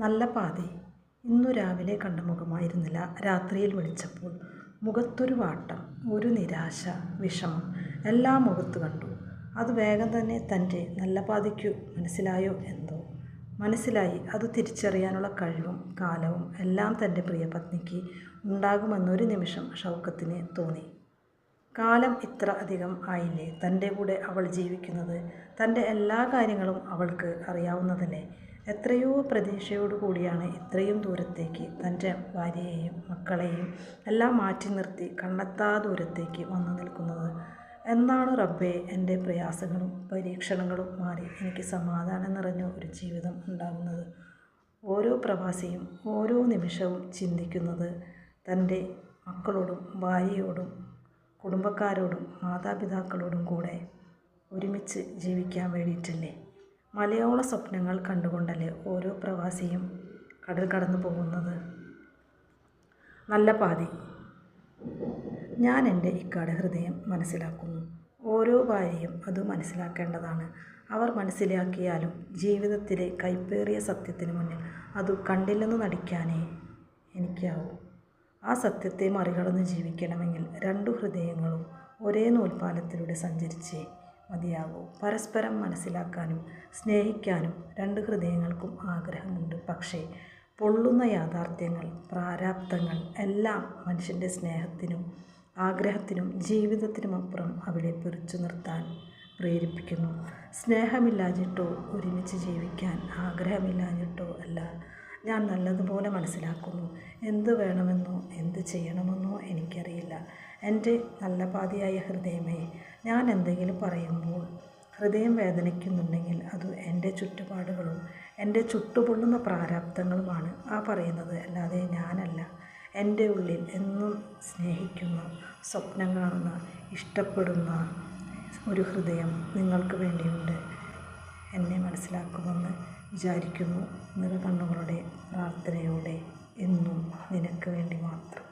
നല്ല പാതി. ഇന്നു രാവിലെ കണ്ട മുഖമായിരുന്നില്ല. രാത്രിയിൽ വിളിച്ചപ്പോൾ മുഖത്തൊരു വാട്ടം ഒരു നിരാശ വിഷമം എല്ലാം മുഖത്ത് കണ്ടു. അത് വേഗം തന്നെ തന്റെ നല്ല പാതിക്കു മനസ്സിലായോ എന്തോ? മനസ്സിലായി. അത് തിരിച്ചറിയാനുള്ള കഴിവും കാലവും എല്ലാം തന്റെ പ്രിയപത്നിക്ക് ഉണ്ടാകുമെന്നൊരു നിമിഷം ഷൗക്കത്തിന് തോന്നി. കാലം ഇത്ര അധികം ആയില്ലേ? തന്റെ കൂടെ അവൾ ജീവിക്കുന്നത് തന്റെ എല്ലാ കാര്യങ്ങളും അവൾക്ക് അറിയാവുന്നതല്ലേ? എത്രയോ പ്രതീക്ഷയോടു കൂടിയാണ് ഇത്രയും ദൂരത്തേക്ക് തന്റെ ഭാര്യയെയും മക്കളെയും എല്ലാം മാറ്റി നിർത്തി കണ്ണെത്താ ദൂരത്തേക്ക് വന്നു നിൽക്കുന്നത്. എന്നാണ് റബ്ബേ എന്റെ പ്രയാസങ്ങളും പരീക്ഷണങ്ങളും? മാറി എനിക്ക് സമാധാനം നിറഞ്ഞ ഒരു ജീവിതം ഉണ്ടാകുന്നത് ഓരോ പ്രവാസിയും ഓരോ നിമിഷവും ചിന്തിക്കുന്നത് തന്റെ മക്കളോടും ഭാര്യയോടും കുടുംബക്കാരോടും മാതാപിതാക്കളോടും കൂടെ ഒരുമിച്ച് ജീവിക്കാൻ വേണ്ടിയിട്ടല്ലേ? മലയോള സ്വപ്നങ്ങൾ കണ്ടുകൊണ്ടല്ലേ ഓരോ പ്രവാസിയും കടൽ കടന്നു പോകുന്നത്? നല്ല പാതി. ഞാൻ എന്റെ ഇക്കാട് ഹൃദയം മനസ്സിലാക്കുന്നു. ഓരോ ഭാര്യയും അത് മനസ്സിലാക്കേണ്ടതാണ്. അവർ മനസ്സിലാക്കിയാലും ജീവിതത്തിലെ കൈപ്പേറിയ സത്യത്തിന് മുന്നിൽ അത് കണ്ടില്ലെന്ന് നടിക്കാനേ എനിക്കാവൂ. ആ സത്യത്തെ മറികടന്ന് ജീവിക്കണമെങ്കിൽ രണ്ടു ഹൃദയങ്ങളും ഒരേ നൂൽപാലത്തിലൂടെ സഞ്ചരിച്ചേ മതിയാകൂ. പരസ്പരം മനസ്സിലാക്കാനും സ്നേഹിക്കാനും രണ്ട് ഹൃദയങ്ങൾക്കും ആഗ്രഹമുണ്ട്. പക്ഷേ പൊള്ളുന്ന യാഥാർത്ഥ്യങ്ങൾ പ്രാരാബ്ധങ്ങൾ എല്ലാം മനുഷ്യന്റെ സ്നേഹത്തിനും ആഗ്രഹത്തിനും ജീവിതത്തിനുമപ്പുറം അവിടെ പിടിച്ചു നിർത്താൻ പ്രേരിപ്പിക്കുന്നു. സ്നേഹമില്ലാഞ്ഞിട്ടോ ഒരുമിച്ച് ജീവിക്കാൻ ആഗ്രഹമില്ലാഞ്ഞിട്ടോ അല്ല. ഞാൻ നല്ലതുപോലെ മനസ്സിലാക്കുന്നു. എന്ത് വേണമെന്നോ എന്ത് ചെയ്യണമെന്നോ എനിക്കറിയില്ല. എന്റെ നല്ല പാതിയായ ഹൃദയമേ ഞാൻ എന്തെങ്കിലും പറയുമ്പോൾ ഹൃദയം വേദനിക്കുന്നുണ്ടെങ്കിൽ അത് എന്റെ ചുറ്റുപാടുകളും എന്റെ ചുട്ടുപൊള്ളുന്ന പ്രാരാബ്ദങ്ങളുമാണ് ആ പറയുന്നത്. അല്ലാതെ ഞാനല്ല എന്റെ ഉള്ളിൽ എന്നും സ്നേഹിക്കുന്ന സ്വപ്നം കാണുന്ന ഇഷ്ടപ്പെടുന്ന ഒരു ഹൃദയം നിങ്ങൾക്ക് വേണ്ടിയുണ്ട്. എന്നെ മനസ്സിലാക്കുമെന്ന് വിചാരിക്കുന്നു നിറകണ്ണുകളുടെ പ്രാർത്ഥനയോടെ എന്നും നിനക്ക് വേണ്ടി മാത്രം.